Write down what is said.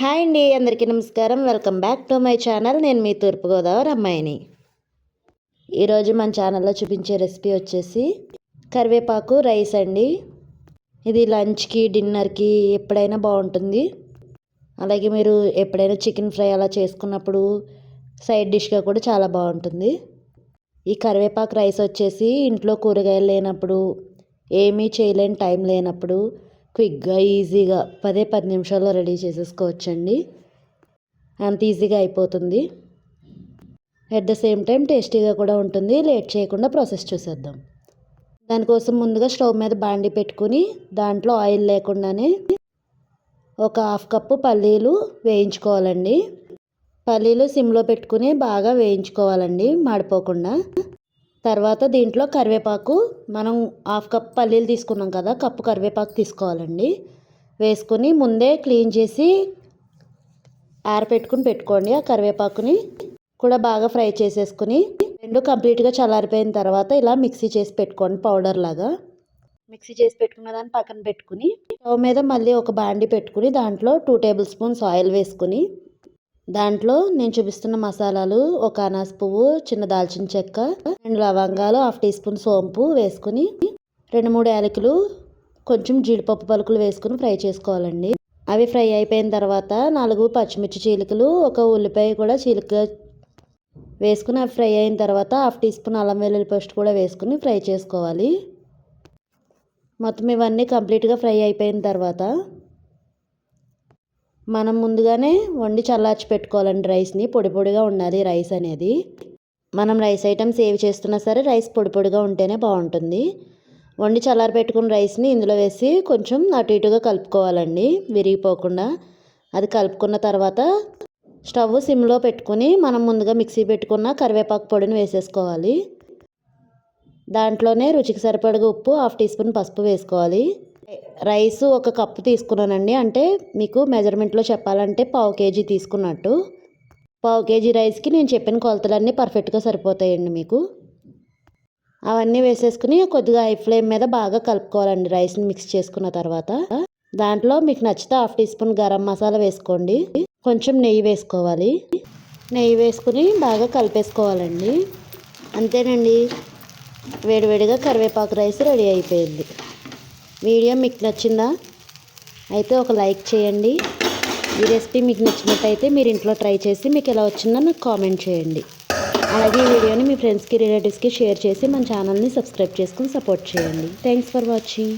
Hi అండి అందరికీ నమస్కారం. Welcome back to my channel నేను మీ తూర్పుగోదావరి అమ్మాయిని. ఈరోజు మన ఛానల్లో చూపించే రెసిపీ వచ్చేసి కరివేపాకు రైస్ అండి. ఇది లంచ్కి డిన్నర్కి ఎప్పుడైనా బాగుంటుంది. అలాగే మీరు ఎప్పుడైనా చికెన్ ఫ్రై అలా చేసుకున్నప్పుడు సైడ్ డిష్గా కూడా చాలా బాగుంటుంది. ఈ కరివేపాకు రైస్ వచ్చేసి ఇంట్లో కూరగాయలు లేనప్పుడు ఏమీ చేయలేని టైం లేనప్పుడు క్విక్గా ఈజీగా పదే పది నిమిషాల్లో రెడీ చేసేసుకోవచ్చండి. అంత ఈజీగా అయిపోతుంది. అట్ ద సేమ్ టైం టేస్టీగా కూడా ఉంటుంది. లేట్ చేయకుండా ప్రాసెస్ చూసేద్దాం. దానికోసం ముందుగా స్టవ్ మీద బాండి పెట్టుకుని దాంట్లో ఆయిల్ లేకుండానే ఒక హాఫ్ కప్పు పల్లీలు వేయించుకోవాలండి. పల్లీలు సిమ్లో పెట్టుకుని బాగా వేయించుకోవాలండి మాడిపోకుండా. తర్వాత దీంట్లో కరివేపాకు మనం హాఫ్ కప్ పల్లీలు తీసుకున్నాం కదా కప్పు కరివేపాకు తీసుకోవాలండి. వేసుకుని ముందే క్లీన్ చేసి ఆరపెట్టుకుని పెట్టుకోండి. ఆ కరివేపాకుని కూడా బాగా ఫ్రై చేసేసుకుని రెండు కంప్లీట్గా చల్లారిపోయిన తర్వాత ఇలా మిక్సీ చేసి పెట్టుకోండి పౌడర్ లాగా. మిక్సీ చేసి పెట్టుకున్న దాన్ని పక్కన పెట్టుకుని స్టవ్ మీద మళ్ళీ ఒక బాండి పెట్టుకుని దాంట్లో టూ టేబుల్ స్పూన్స్ ఆయిల్ వేసుకుని దాంట్లో నేను చూపిస్తున్న మసాలాలు ఒక అనాస పువ్వు చిన్న దాల్చిన చెక్క రెండు లవంగాలు హాఫ్ టీ స్పూన్ సోంపు వేసుకుని రెండు మూడు యాలకులు కొంచెం జీడిపప్పు పలుకులు వేసుకుని ఫ్రై చేసుకోవాలండి. అవి ఫ్రై అయిపోయిన తర్వాత నాలుగు పచ్చిమిర్చి చీలికలు ఒక ఉల్లిపాయ కూడా చీలిక వేసుకుని అవి ఫ్రై అయిన తర్వాత హాఫ్ టీ స్పూన్ అల్లం వెల్లుల్లి పేస్ట్ కూడా వేసుకుని ఫ్రై చేసుకోవాలి. మొత్తం ఇవన్నీ కంప్లీట్గా ఫ్రై అయిపోయిన తర్వాత మనం ముందుగానే వండి చల్లార్చి పెట్టుకోవాలండి రైస్ని. పొడి పొడిగా ఉండాలి రైస్ అనేది. మనం రైస్ ఐటమ్స్ ఏవి చేస్తున్నా సరే రైస్ పొడి పొడిగా ఉంటేనే బాగుంటుంది. వండి చల్లారి పెట్టుకున్న రైస్ని ఇందులో వేసి కొంచెం అటు ఇటుగా కలుపుకోవాలండి. విరిగిపోకుండా. అది కలుపుకున్న తర్వాత స్టవ్ సిమ్లో పెట్టుకుని మనం ముందుగా మిక్సీ పెట్టుకున్న కరివేపాకు పొడిని వేసేసుకోవాలి. దాంట్లోనే రుచికి సరిపడగా ఉప్పు హాఫ్ టీ స్పూన్ పసుపు వేసుకోవాలి. రైస్ ఒక కప్పు తీసుకున్నానండి. అంటే మీకు మెజర్మెంట్లో చెప్పాలంటే పావు కేజీ తీసుకున్నట్టు. పావు కేజీ రైస్కి నేను చెప్పిన కొలతలన్నీ పర్ఫెక్ట్గా సరిపోతాయండి మీకు. అవన్నీ వేసేసుకుని కొద్దిగా హై ఫ్లేమ్ మీద బాగా కలుపుకోవాలండి రైస్ని మిక్స్ చేసుకున్న తర్వాత. దాంట్లో మీకు నచ్చితే half teaspoon garam masala వేసుకోండి. కొంచెం నెయ్యి వేసుకోవాలి. నెయ్యి వేసుకుని బాగా కలిపేసుకోవాలండి. అంతేనండి. వేడివేడిగా కరివేపాకు రైస్ రెడీ అయిపోయింది. వీడియో మీకు నచ్చిందా? అయితే ఒక లైక్ చేయండి. ఈ రెసిపీ మీకు నచ్చినట్టయితే మీరు ఇంట్లో ట్రై చేసి మీకు ఎలా వచ్చిందో నాకు కామెంట్ చేయండి. అలాగే ఈ వీడియోని మీ ఫ్రెండ్స్కి రిలేటివ్స్కి షేర్ చేసి మన ఛానల్ని సబ్స్క్రైబ్ చేసుకుని సపోర్ట్ చేయండి. Thanks for watching.